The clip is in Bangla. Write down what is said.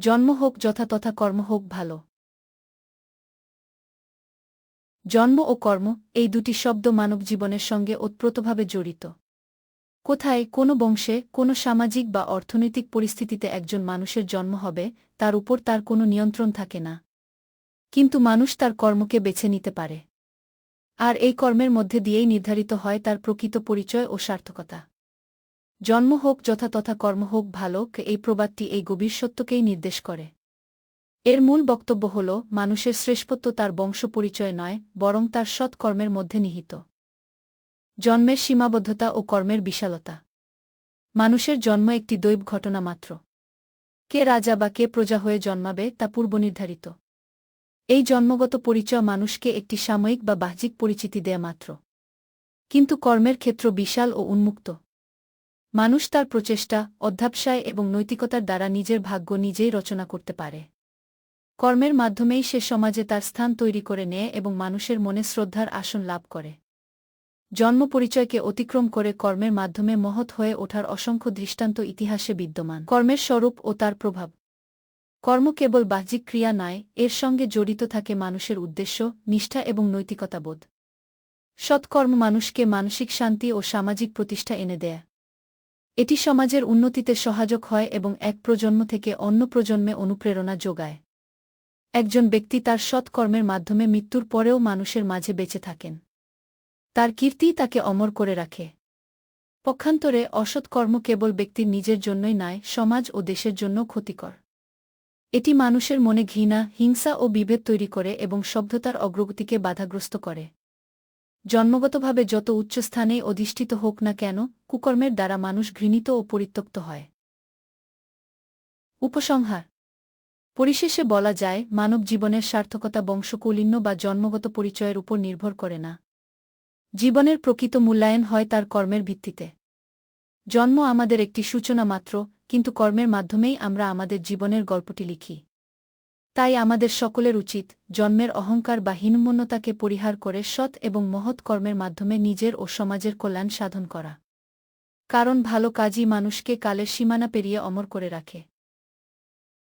জন্ম হোক যথা তথা কর্ম হোক ভালো। জন্ম ও কর্ম এই দুটি শব্দ মানব জীবনের সঙ্গে ওতপ্রোতভাবে জড়িত। কোথায় কোনো বংশে কোনো সামাজিক বা অর্থনৈতিক পরিস্থিতিতে একজন মানুষের জন্ম হবে, তার উপর তার কোনো নিয়ন্ত্রণ থাকে না। কিন্তু মানুষ তার কর্মকে বেছে নিতে পারে। আর এই কর্মের মধ্যে দিয়েই নির্ধারিত হয় তার প্রকৃত পরিচয় ও সার্থকতা। জন্ম হোক যথা তথা কর্ম হোক ভালো এই প্রবাদটি এই গভীর সত্যকেই নির্দেশ করে। এর মূল বক্তব্য হল, মানুষের শ্রেষ্ঠত্ব তার বংশ পরিচয় নয়, বরং তার সৎ কর্মের মধ্যে নিহিত। জন্মের সীমাবদ্ধতা ও কর্মের বিশালতা। মানুষের জন্ম একটি দৈব ঘটনা মাত্র। কে রাজা বা কে প্রজা হয়ে জন্মাবে তা পূর্বনির্ধারিত। এই জন্মগত পরিচয় মানুষকে একটি সাময়িক বা বাহ্যিক পরিচিতি দেয়া মাত্র। কিন্তু কর্মের ক্ষেত্র বিশাল ও উন্মুক্ত। মানুষ তার প্রচেষ্টা, অধ্যাবসায় এবং নৈতিকতার দ্বারা নিজের ভাগ্য নিজেই রচনা করতে পারে। কর্মের মাধ্যমেই সে সমাজে তার স্থান তৈরি করে নেয় এবং মানুষের মনে শ্রদ্ধার আসন লাভ করে। জন্ম পরিচয়কে অতিক্রম করে কর্মের মাধ্যমে মহৎ হয়ে ওঠার অসংখ্য দৃষ্টান্ত ইতিহাসে বিদ্যমান। কর্মের স্বরূপ ও তার প্রভাব। কর্ম কেবল বাহ্যিক ক্রিয়া নয়, এর সঙ্গে জড়িত থাকে মানুষের উদ্দেশ্য, নিষ্ঠা এবং নৈতিকতাবোধ। সৎকর্ম মানুষকে মানসিক শান্তি ও সামাজিক প্রতিষ্ঠা এনে দেয়। এটি সমাজের উন্নতিতে সহায়ক হয় এবং এক প্রজন্ম থেকে অন্য প্রজন্মে অনুপ্রেরণা যোগায়। একজন ব্যক্তি তার সৎকর্মের মাধ্যমে মৃত্যুর পরেও মানুষের মাঝে বেঁচে থাকেন। তার কীর্তি তাকে অমর করে রাখে। পক্ষান্তরে অসৎকর্ম কেবল ব্যক্তির নিজের জন্যই নয়, সমাজ ও দেশের জন্য ক্ষতিকর। এটি মানুষের মনে ঘৃণা, হিংসা ও বিভেদ তৈরি করে এবং সভ্যতার অগ্রগতিকে বাধাগ্রস্ত করে। জন্মগতভাবে যত উচ্চস্থানেই অধিষ্ঠিত হোক না কেন, কুকর্মের দ্বারা মানুষ ঘৃণিত ও পরিত্যক্ত হয়। উপসংহার। পরিশেষে বলা যায়, মানব জীবনের সার্থকতা বংশকৌলিন্য বা জন্মগত পরিচয়ের উপর নির্ভর করে না। জীবনের প্রকৃত মূল্যায়ন হয় তার কর্মের ভিত্তিতে। জন্ম আমাদের একটি সূচনা মাত্র, কিন্তু কর্মের মাধ্যমেই আমরা আমাদের জীবনের গল্পটি লিখি। তাই আমাদের সকলের উচিত জন্মের অহংকার বা হীনমন্যতাকে পরিহার করে সৎ এবং মহৎ কর্মের মাধ্যমে নিজের ও সমাজের কল্যাণ সাধন করা। কারণ ভালো কাজই মানুষকে কালের সীমানা পেরিয়ে অমর করে রাখে।